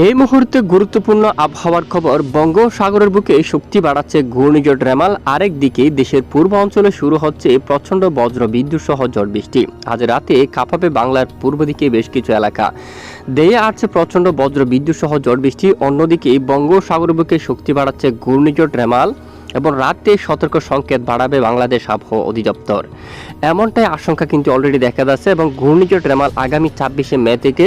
এই মুহূর্তে গুরুত্বপূর্ণ আবহাওয়ার খবর, বঙ্গোপসাগরের বুকে শক্তি বাড়াচ্ছে ঘূর্ণিঝড় রেমাল। আরেক দিকে দেশের পূর্ব অঞ্চলে শুরু হচ্ছে প্রচণ্ড বজ্র বিদ্যুৎ সহ ঝড় বৃষ্টি। আজ রাতে কাঁপাবে বাংলার পূর্ব দিকে বেশ কিছু এলাকা। দেয়ে আসছে প্রচণ্ড বজ্র বিদ্যুৎ সহ ঝড় বৃষ্টি। অন্যদিকে বঙ্গোপসাগরের বুকে শক্তি বাড়াচ্ছে ঘূর্ণিঝড় রেমাল এবং রাতে সতর্ক সংকেত বাড়াবে বাংলাদেশ আবহাওয়া অধিদপ্তর। এমনটাই আশঙ্কা কিন্তু অলরেডি দেখা যাচ্ছে এবং ঘূর্ণিঝড় রেমাল আগামী ছাব্বিশে মে থেকে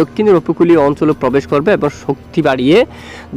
দক্ষিণের উপকূলীয় অঞ্চলে প্রবেশ করবে এবং শক্তি বাড়িয়ে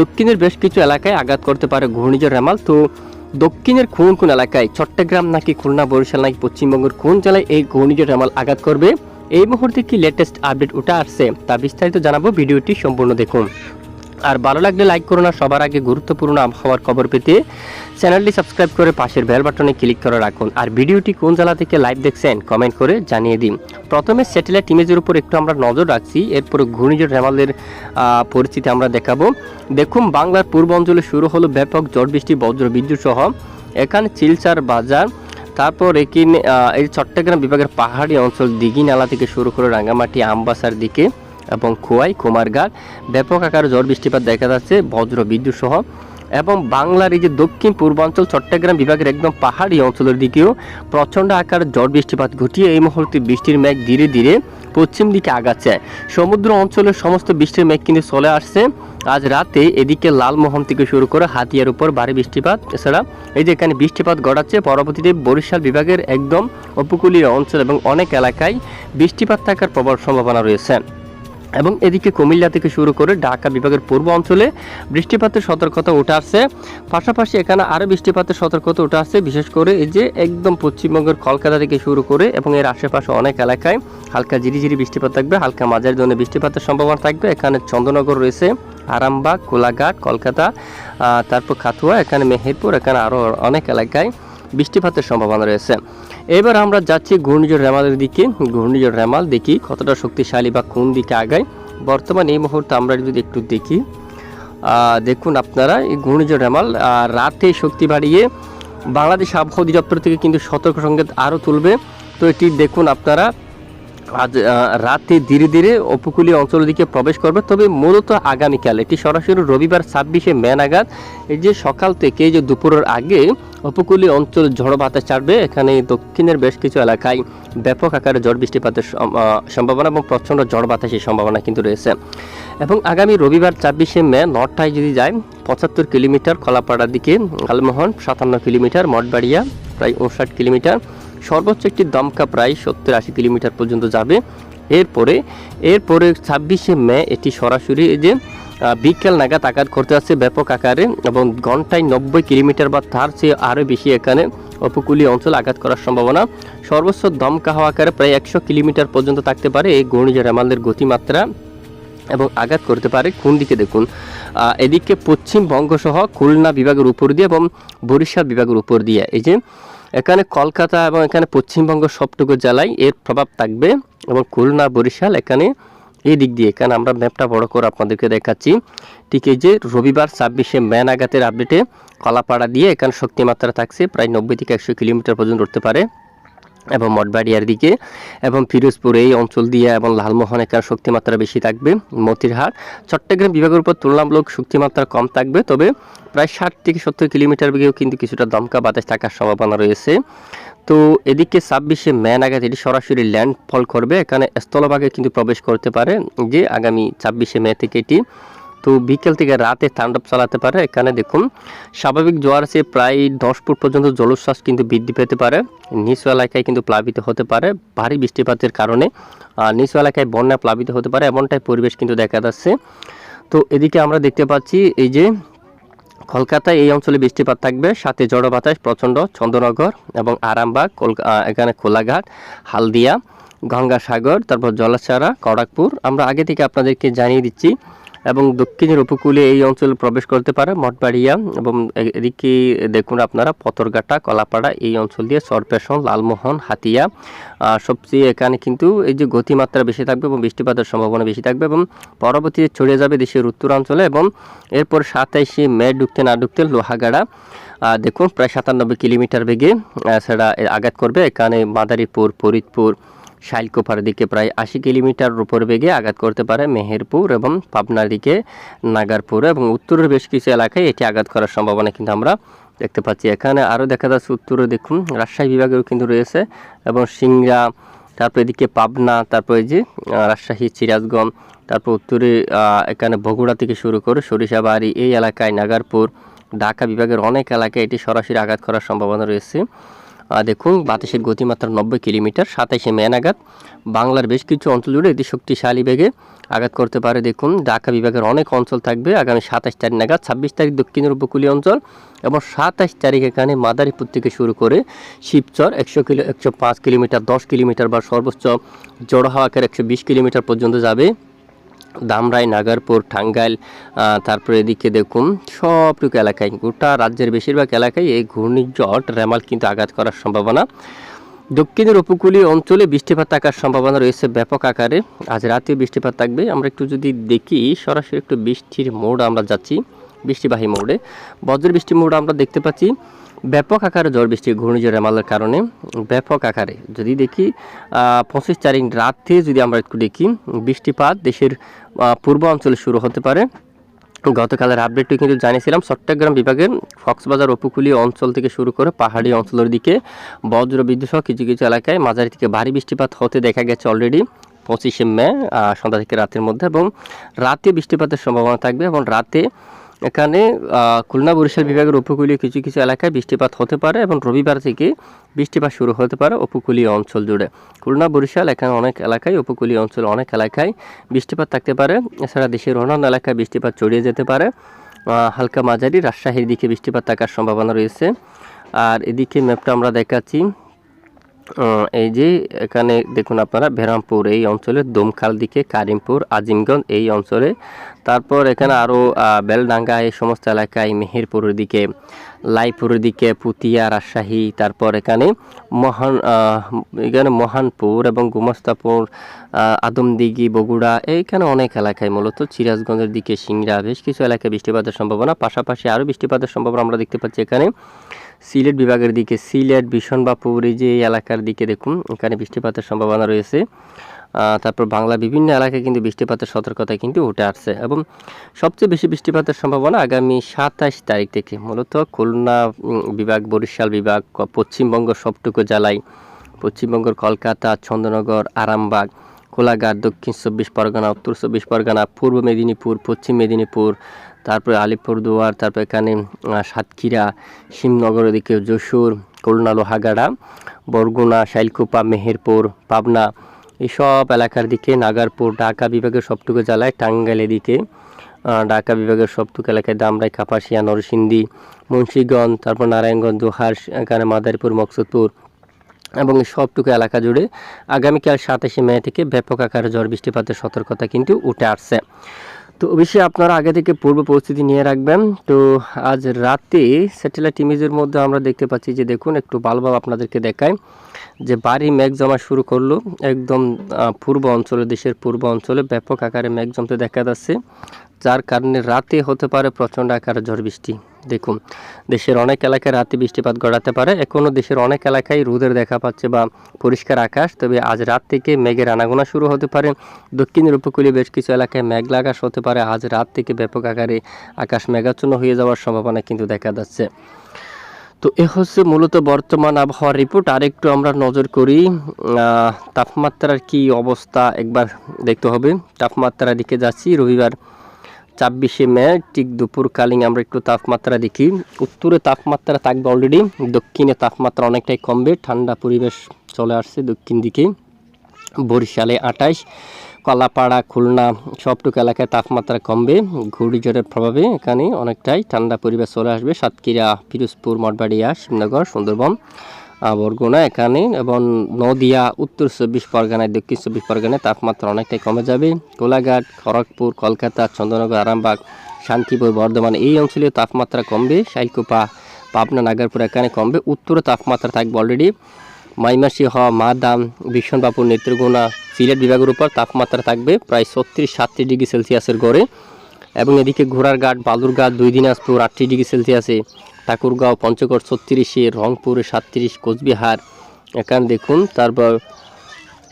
দক্ষিণের বেশ কিছু এলাকায় আঘাত করতে পারে ঘূর্ণিঝড় রেমাল। তো দক্ষিণের কোন কোন এলাকায়, চট্টগ্রাম নাকি খুলনা, বরিশাল নাকি পশ্চিমবঙ্গের কোন জেলায় এই ঘূর্ণিঝড় রেমাল আঘাত করবে? এই মুহূর্তে কি লেটেস্ট আপডেট উঠে আসছে তা বিস্তারিত জানাব। ভিডিওটি সম্পূর্ণ দেখুন। আর ভালো লাগলে লাইক করুন আর সবার আগে গুরুত্বপূর্ণ আবহাওয়ার খবর পেতে চ্যানেলটি সাবস্ক্রাইব করে পাশের বেল বাটনে ক্লিক করে রাখুন। আর ভিডিওটি কোন জেলা থেকে লাইভ দেখছেন কমেন্ট করে জানিয়ে দিন। প্রথমে স্যাটেলাইট ইমেজের উপর একটু আমরা নজর রাখছি, এরপরে ঘূর্ণিঝড় রেমালের পরিস্থিতি আমরা দেখাবো। দেখুন, বাংলার পূর্ব অঞ্চলে শুরু হলো ব্যাপক ঝড় বৃষ্টি, বজ্র বিদ্যুৎ সহ। এখানে চিলচার বাজার, তারপর এখানে এই চট্টগ্রাম বিভাগের পাহাড়ি অঞ্চল, দিঘি নালা থেকে শুরু করে রাঙ্গামাটি, আমবাসার দিকে। এবং খোয়াই কুমারঘাট ব্যাপক আকারে ঝড় বৃষ্টিপাত দেখা যাচ্ছে বজ্র বিদ্যুৎ সহ। এবং বাংলার এই যে দক্ষিণ পূর্বাঞ্চল, চট্টগ্রাম বিভাগের একদম পাহাড়ি অঞ্চলের দিকেও প্রচণ্ড আকারে ঝড় বৃষ্টিপাত ঘটিয়ে এই মুহূর্তে বৃষ্টির মেঘ ধীরে ধীরে পশ্চিম দিকে আগাচ্ছে। সমুদ্র অঞ্চলের সমস্ত বৃষ্টির মেঘ কিন্তু চলে আসছে। আজ রাতে এদিকে লালমোহন থেকে শুরু করে হাতিয়ার উপর ভারী বৃষ্টিপাত। এছাড়া এই যে এখানে বৃষ্টিপাত ঘটাচ্ছে, পরবর্তীতে বরিশাল বিভাগের একদম উপকূলীয় অঞ্চল এবং অনেক এলাকায় বৃষ্টিপাত থাকার প্রবল সম্ভাবনা রয়েছে। এবং এদিকে কুমিল্লা থেকে শুরু করে ঢাকা বিভাগের পূর্ব অঞ্চলে বৃষ্টিপাতের সতর্কতা উঠে আসছে। পাশাপাশি এখানে আরও বৃষ্টিপাতের সতর্কতা উঠে আসছে, বিশেষ করে এই যে একদম পশ্চিমবঙ্গের কলকাতা থেকে শুরু করে এবং এর আশেপাশে অনেক এলাকায় হালকা ঝিরিঝিরি বৃষ্টিপাত থাকবে, হালকা মাঝারি ধরনের বৃষ্টিপাতের সম্ভাবনা থাকবে। এখানে চন্দ্রনগর রয়েছে, আরামবাগ, কোলাঘাট, কলকাতা তারপর খাতুয়া এখানে মেহেরপুর, এখানে আরও অনেক এলাকায় বৃষ্টিপাতের সম্ভাবনা রয়েছে। এবার আমরা যাচ্ছি ঘূর্ণিঝড় রেমালের দিকে। ঘূর্ণিঝড় রেমাল দেখি কতটা শক্তিশালী বা কোন দিকে আগায়। বর্তমান এই মুহূর্তে আমরা যদি একটু দেখি দেখুন আপনারা, এই ঘূর্ণিঝড় রেমাল রাতে শক্তি বাড়িয়ে বাংলাদেশ আবহাওয়া অধিদপ্তর থেকে কিন্তু সতর্ক সংকেত আরও তুলবে। তো এটি দেখুন আপনারা আজ রাতে ধীরে ধীরে উপকূলীয় অঞ্চলের দিকে প্রবেশ করবে। তবে মূলত আগামীকাল, এটি সরাসরি রবিবার ছাব্বিশে মে নাগাদ, এই যে সকাল থেকে যে দুপুরের আগে উপকূলীয় অঞ্চল ঝড় বাতাস ছাড়বে, এখানে দক্ষিণের বেশ কিছু এলাকায় ব্যাপক আকারে ঝড় বৃষ্টিপাতের সম্ভাবনা এবং প্রচণ্ড ঝড় বাতাসের সম্ভাবনা কিন্তু রয়েছে। এবং আগামী রবিবার ছাব্বিশে মে নটায় যদি যায়, পঁচাত্তর কিলোমিটার কলাপাড়ার দিকে আলমোহন, সাতান্ন কিলোমিটার, মঠবাড়িয়া, প্রায় উনষাট কিলোমিটার। সর্বোচ্চ একটি দমকা প্রায় সত্তর আশি কিলোমিটার পর্যন্ত যাবে। এরপরে এরপরে ছাব্বিশে মে এটি সরাসরি যে বিকেল নাগাদ আঘাত করতে আসছে ব্যাপক আকারে এবং ঘন্টায় নব্বই কিলোমিটার বা তার চেয়ে আরও বেশি এখানে উপকূলীয় অঞ্চল আঘাত করার সম্ভাবনা। সর্বোচ্চ দমকা হওয়া আকারে প্রায় একশো কিলোমিটার পর্যন্ত থাকতে পারে এই ঘূর্ণিঝড় আমাদের গতিমাত্রা এবং আঘাত করতে পারে কোন দিকে দেখুন। এদিকে পশ্চিমবঙ্গ সহ খুলনা বিভাগের উপর দিয়ে এবং বরিশাল বিভাগের উপর দিয়ে এই যে এখানে কলকাতা এবং এখানে পশ্চিমবঙ্গ সবটুকু জেলায় এর প্রভাব থাকবে এবং খুলনা, বরিশাল এখানে এই দিক দিয়ে। এখানে আমরা ম্যাপটা বড় করে আপনাদেরকে দেখাচ্ছি। ঠিক এই যে রবিবার ছাব্বিশে ম্যান আঘাতের আপডেটে কলাপাড়া দিয়ে এখানে শক্তিমাত্রা থাকছে, প্রায় নব্বই থেকে একশো কিলোমিটার পর্যন্ত উঠতে পারে। এবং মঠবাড়িয়ার দিকে এবং ফিরোজপুর এই অঞ্চল দিয়ে এবং লালমোহন এখানে শক্তিমাত্রা বেশি থাকবে। মতিরহাট, চট্টগ্রাম বিভাগের উপর তুলনামূলক শক্তিমাত্রা কম থাকবে, তবে প্রায় ষাট থেকে সত্তর কিলোমিটার বেগেও কিন্তু কিছুটা দমকা বাতাস থাকার সম্ভাবনা রয়েছে। তো এদিকে ছাব্বিশে মে নাগাদ এটি সরাসরি ল্যান্ডফল করবে। এখানে স্থলভাগে কিন্তু প্রবেশ করতে পারে যে আগামী ছাব্বিশে মে থেকে এটি তো বিকেল থেকে রাতে তাণ্ডব চালাতে পারে। এখানে দেখুন, স্বাভাবিক জোয়ার চেয়ে প্রায় দশ ফুট পর্যন্ত জলোচ্ছ্বাস কিন্তু বৃদ্ধি পেতে পারে। নিচু এলাকায় কিন্তু প্লাবিত হতে পারে, ভারী বৃষ্টিপাতের কারণে। নিচু এলাকায় বন্যা প্লাবিত হতে পারে, এমনটাই পরিবেশ কিন্তু দেখা যাচ্ছে। তো এদিকে আমরা দেখতে পাচ্ছি, এই যে কলকাতায় এই অঞ্চলে বৃষ্টিপাত থাকবে, সাথে জড় বাতাস, প্রচণ্ড চন্দ্রনগর এবং আরামবাগ এখানে কোলাঘাট, হালদিয়া, গঙ্গাসাগর, তারপর জলাছাড়া খড়গপুর আমরা আগে থেকে আপনাদেরকে জানিয়ে দিচ্ছি এবং দক্ষিণের উপকূলে এই অঞ্চলে প্রবেশ করতে পারে মঠবাড়িয়া এবং এদিকে দেখুন আপনারা পতরঘাটা কলাপাড়া, এই অঞ্চল দিয়ে সরপেশন, লালমোহন, হাতিয়া। সবচেয়ে এখানে কিন্তু এই যে গতিমাত্রা বেশি থাকবে এবং বৃষ্টিপাতের সম্ভাবনা বেশি থাকবে এবং পরবর্তীতে ছড়িয়ে যাবে দেশের উত্তরাঞ্চলে এবং এরপর সাতাইশে মে ঢুকতে না ঢুকতে লোহাগাড়া দেখুন প্রায় সাতানব্বই কিলোমিটার বেগে সেটা আঘাত করবে। এখানে মাদারীপুর, ফরিদপুর শাইলকোপার দিকে প্রায় আশি কিলোমিটার উপর বেগে আঘাত করতে পারে মেহেরপুর এবং পাবনার দিকে নাগারপুর এবং উত্তরের বেশ কিছু এলাকায় এটি আঘাত করার সম্ভাবনা কিন্তু আমরা দেখতে পাচ্ছি। এখানে আরও দেখা যাচ্ছে উত্তরে দেখুন, রাজশাহী বিভাগেও কিন্তু রয়েছে এবং সিংড়া, তারপর এদিকে পাবনা, তারপর যে রাজশাহী, সিরাজগঞ্জ, তারপর উত্তরে এখানে বগুড়া থেকে শুরু করে সরিষাবাড়ি, এই এলাকায় নাগারপুর, ঢাকা বিভাগের অনেক এলাকায় এটি সরাসরি আঘাত করার সম্ভাবনা রয়েছে। দেখুন, বাতাসের গতিমাত্রা নব্বই কিলোমিটার, সাতাইশে মে নাগাদ। বাংলার বেশ কিছু অঞ্চল জুড়ে এটি শক্তিশালী বেগে আঘাত করতে পারে। দেখুন, ঢাকা বিভাগের অনেক অঞ্চল থাকবে আগামী সাতাশ তারিখ নাগাদ, ছাব্বিশ তারিখ দক্ষিণের উপকূলীয় অঞ্চল এবং সাতাশ তারিখ এখানে মাদারীপুর থেকে শুরু করে শিবচর, একশো কিলো, একশো পাঁচ কিলোমিটার, দশ কিলোমিটার বা সর্বোচ্চ জড়ো হাওয়াকের একশো বিশ কিলোমিটার পর্যন্ত যাবে। দামরাই নাগারপুর টাঙ্গাইল আহ, তারপরে এদিকে দেখুন সবটুকু এলাকায় গোটা রাজ্যের বেশিরভাগ এলাকায় এই ঘূর্ণিঝড় রেমাল কিন্তু আঘাত করার সম্ভাবনা। দক্ষিণের উপকূলীয় অঞ্চলে বৃষ্টিপাত থাকার সম্ভাবনা রয়েছে ব্যাপক আকারে। আজ রাতেও বৃষ্টিপাত থাকবে। আমরা একটু যদি দেখি সরাসরি একটু বৃষ্টির মোড় আমরা যাচ্ছি বৃষ্টিবাহী মোড়ে। বজ্র বৃষ্টি মোড় আমরা দেখতে পাচ্ছি ব্যাপক আকারে ঝড় বৃষ্টি ঘূর্ণিঝড় রেমালের কারণে ব্যাপক আকারে। যদি দেখি পঁচিশ তারিখ রাতে যদি আমরা একটু দেখি, বৃষ্টিপাত দেশের পূর্ব অঞ্চলে শুরু হতে পারে। গতকালের আপডেটটি কিন্তু জানিয়েছিলাম, চট্টগ্রাম বিভাগের কক্সবাজার উপকূলীয় অঞ্চল থেকে শুরু করে পাহাড়ি অঞ্চলের দিকে বজ্র বিদ্যুৎ সহ কিছু কিছু এলাকায় মাঝারি থেকে ভারী বৃষ্টিপাত হতে দেখা গেছে অলরেডি পঁচিশে মে সন্ধ্যা থেকে রাতের মধ্যে এবং রাতে বৃষ্টিপাতের সম্ভাবনা থাকবে এবং রাতে এখানে খুলনা বরিশাল বিভাগের উপকূলীয় কিছু কিছু এলাকায় বৃষ্টিপাত হতে পারে এবং রবিবার থেকে বৃষ্টিপাত শুরু হতে পারে উপকূলীয় অঞ্চল জুড়ে। খুলনা বরিশাল এখানে অনেক এলাকায়, উপকূলীয় অঞ্চল অনেক এলাকায় বৃষ্টিপাত থাকতে পারে। এছাড়া দেশের অন্যান্য এলাকায় বৃষ্টিপাত ছড়িয়ে যেতে পারে। হালকা মাঝারি, রাজশাহীর দিকে বৃষ্টিপাত থাকার সম্ভাবনা রয়েছে। আর এদিকে ম্যাপটা আমরা দেখাচ্ছি। এই যে এখানে দেখুন আপনারা বেরামপুর এই অঞ্চলে দমখাল দিকে, কারিমপুর, আজিমগঞ্জ এই অঞ্চলে। তারপর এখানে আরও বেলডাঙ্গা এই সমস্ত এলাকায়, মেহেরপুরের দিকে, লাইপুরের দিকে, পুতিয়া, রাজশাহী, তারপর এখানে মহান এখানে মহানপুর এবং গুমস্তাপুর আদমদিঘি, বগুড়া, এইখানে অনেক এলাকায় মূলত সিরাজগঞ্জের দিকে সিংড়া, বেশ কিছু এলাকায় বৃষ্টিপাতের সম্ভাবনা। পাশাপাশি আরও বৃষ্টিপাতের সম্ভাবনা আমরা দেখতে পাচ্ছি এখানে। সিলেট বিভাগের দিকে, সিলেট বিশনবাপুর এই যে এই এলাকার দিকে দেখুন, এখানে বৃষ্টিপাতের সম্ভাবনা রয়েছে। তারপর বাংলা বিভিন্ন এলাকায় কিন্তু বৃষ্টিপাতের সতর্কতা কিন্তু উঠে আসছে এবং সবচেয়ে বেশি বৃষ্টিপাতের সম্ভাবনা আগামী সাতাশ তারিখ থেকে, মূলত খুলনা বিভাগ, বরিশাল বিভাগ পশ্চিমবঙ্গ সবটুকু জেলায়। পশ্চিমবঙ্গের কলকাতা, চন্দ্রনগর, আরামবাগ, কোলাঘাট, দক্ষিণ চব্বিশ পরগনা, উত্তর চব্বিশ পরগনা, পূর্ব মেদিনীপুর, পশ্চিম মেদিনীপুর তারপরে আলিপুরদুয়ার, তারপর এখানে সাতক্ষীরা, শিবনগর, এদিকে যশোর খুলনা লোহাগাড়া, বরগুনা, শাইলকুপা, মেহেরপুর, পাবনা এইসব এলাকার দিকে, নাগারপুর, ঢাকা বিভাগের সবটুকু জেলায়, টাঙ্গাইল এদিকে ঢাকা বিভাগের সবটুকু এলাকায় দামরাই কাপাসিয়া, নরসিংদী, মুন্সীগঞ্জ, তারপর নারায়ণগঞ্জ, দোহার, এখানে মাদারীপুর, মকসুদপুর এবং সবটুকু এলাকা জুড়ে আগামীকাল সাতাশে মে থেকে ব্যাপক আকারে ঝড় বৃষ্টিপাতের সতর্কতা কিন্তু উঠে আসছে। তো অবশ্যই আপনারা আগে থেকে পূর্ব প্রস্তুতি নিয়ে রাখবেন। তো আজ রাতে স্যাটেলাইট ইমেজের মধ্যে আমরা দেখতে পাচ্ছি যে দেখুন, একটু ভালোভাবে আপনাদেরকে দেখায় যে বাড়ি মেঘ জমা শুরু করল, একদম পূর্ব অঞ্চলে, দেশের পূর্ব অঞ্চলে ব্যাপক আকারে মেঘ জমতে দেখা যাচ্ছে। যার কারণে রাতে হতে পারে প্রচণ্ড আকারে ঝড় বৃষ্টি। দেখুন, দেশের অনেক এলাকায় রাতে বৃষ্টিপাত গড়াতে পারে। এখনও দেশের অনেক এলাকায় রোদের দেখা পাচ্ছে বা পরিষ্কার আকাশ। তবে আজ রাত থেকে মেঘের আনাগোনা শুরু হতে পারে। দক্ষিণের উপকূলীয় বেশ কিছু এলাকায় মেঘলা আকাশ হতে পারে। আজ রাত থেকে ব্যাপক আকারে আকাশ মেঘাচ্ছন্ন হয়ে যাওয়ার সম্ভাবনা কিন্তু দেখা যাচ্ছে। তো এ হচ্ছে মূলত বর্তমান আবহাওয়ার রিপোর্ট। আর একটু আমরা নজর করি তাপমাত্রার কি অবস্থা একবার দেখতে হবে। তাপমাত্রার দিকে যাচ্ছি। রবিবার ছাব্বিশে মে, ঠিক দুপুরকালীন আমরা একটু তাপমাত্রা দেখি। উত্তরে তাপমাত্রা থাকবে অলরেডি দক্ষিণে তাপমাত্রা অনেকটাই কমবে, ঠান্ডা পরিবেশ চলে আসছে দক্ষিণ দিকে। বরিশালে আঠাশ, কলাপাড়া, খুলনা, সবটুকু এলাকায় তাপমাত্রা কমবে, ঘূর্ণিঝড়ের প্রভাবে এখানে অনেকটাই ঠান্ডা পরিবেশ চলে আসবে। সাতক্ষীরা, পিরোজপুর, মঠবাড়িয়া, শিবনগর, সুন্দরবন। বরগুনা এখানে এবং নদিয়া, উত্তর চব্বিশ পরগনায়, দক্ষিণ চব্বিশ পরগনায় তাপমাত্রা অনেকটাই কমে যাবে। কোলাঘাট খড়গপুর, কলকাতা, চন্দ্রনগর, আরামবাগ, শান্তিপুর, বর্ধমান এই অঞ্চলে তাপমাত্রা কমবে। শাইলকুপা, পাবনা, নাগারপুর এখানে কমবে। উত্তরে তাপমাত্রা থাকবে অলরেডি মাইমাসি হওয়া মাদাম ভীষণবাপুর নেত্রকোনা, সিলেট বিভাগের উপর তাপমাত্রা থাকবে প্রায় ছত্রিশ সাতত্রিশ ডিগ্রি সেলসিয়াসের গড়ে। এবং এদিকে ঘোড়ারঘাট বালুরঘাট দুই দিনাজপুর আটত্রিশ ডিগ্রি সেলসিয়াসে। ঠাকুরগাঁও, পঞ্চগড় ছত্রিশে, রংপুরে সাতত্রিশ, কোচবিহার। এখানে দেখুন, তারপর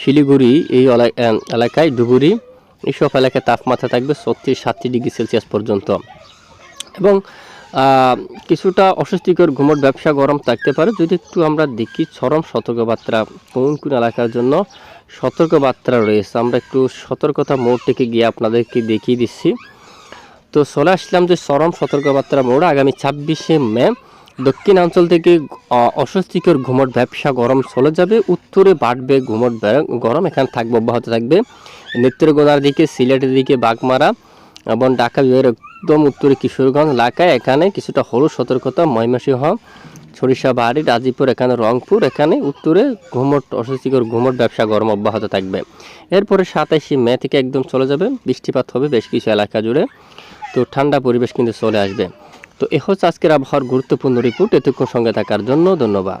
শিলিগুড়ি, এই এলাকায় ডুবুরি। এইসব এলাকায় তাপমাত্রা থাকবে ছত্রিশ, সাতত্রিশ ডিগ্রি সেলসিয়াস পর্যন্ত। এবং কিছুটা অস্বস্তিকর ঘুমট ব্যবসা গরম থাকতে পারে। যদি একটু আমরা দেখি চরম সতর্কবার্তা, কোন কোন এলাকার জন্য সতর্কবার্তা রয়েছে। আমরা একটু সতর্কতা মোড় থেকে গিয়ে আপনাদেরকে দেখিয়ে দিচ্ছি। তো চলে আসলাম যে চরম সতর্কবার্তা মোড় আগামী ছাব্বিশে মে। দক্ষিণাঞ্চল থেকে অস্বস্তিকর ঘুমট ব্যবসা গরম চলে যাবে। উত্তরে বাড়বে ঘুমট গরম। এখানে থাকবে, অব্যাহত থাকবে। নেত্রকোনার দিকে, সিলেটের দিকে বাগমারা এবং ঢাকা বিভাগের একদম উত্তরে কিশোরগঞ্জ, এলাকায় এখানে কিছুটা হলুদ সতর্কতা, ময়মনসিংহ সরিষাবাড়ি গাজীপুর এখানে রংপুর, এখানে উত্তরে ঘুমট, অস্বস্তিকর ঘুমট ব্যবসা গরম অব্যাহত থাকবে। এরপরে সাতাশে মে থেকে একদম চলে যাবে। বৃষ্টিপাত হবে বেশ কিছু এলাকা জুড়ে। তো ঠান্ডা পরিবেশ কিন্তু চলে আসবে। তো এ হচ্ছে আজকের আবহাওয়ার গুরুত্বপূর্ণ রিপোর্ট এতক্ষণ সঙ্গে থাকার জন্য ধন্যবাদ।